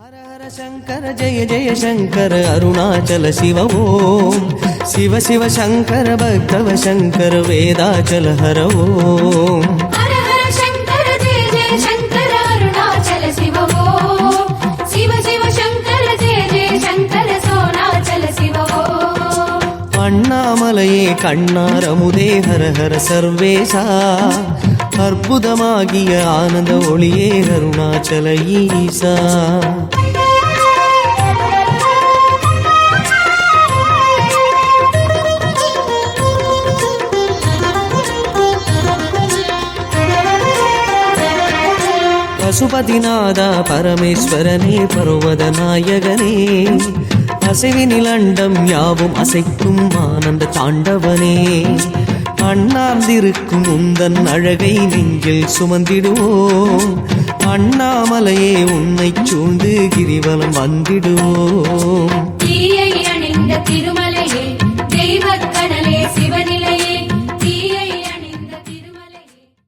హర హర శంకర జయ జయ శంకర అరుణాచల శివ ఓం. శివ శివ శంకర భక్తవ శంకర వేదాచల హర ఓం. కన్నారముదే హర హర సర్వేశా. அற்புதமாகிய ஆனந்த ஒளியே அருணாச்சல ஈசா. பசுபதிநாதா பரமேஸ்வரனே பருவத நாயகனே. அசைவினில் அண்டம் யாவும் அசைக்கும் ஆனந்த தாண்டவனே. அண்ணார்ந்திருக்கும் உந்தன் அழகை நெஞ்சில் சுமந்திடுவோம். அண்ணாமலையே உன்னை சூழ்ந்து கிரிவலம் வந்திடுவோம். திருமலை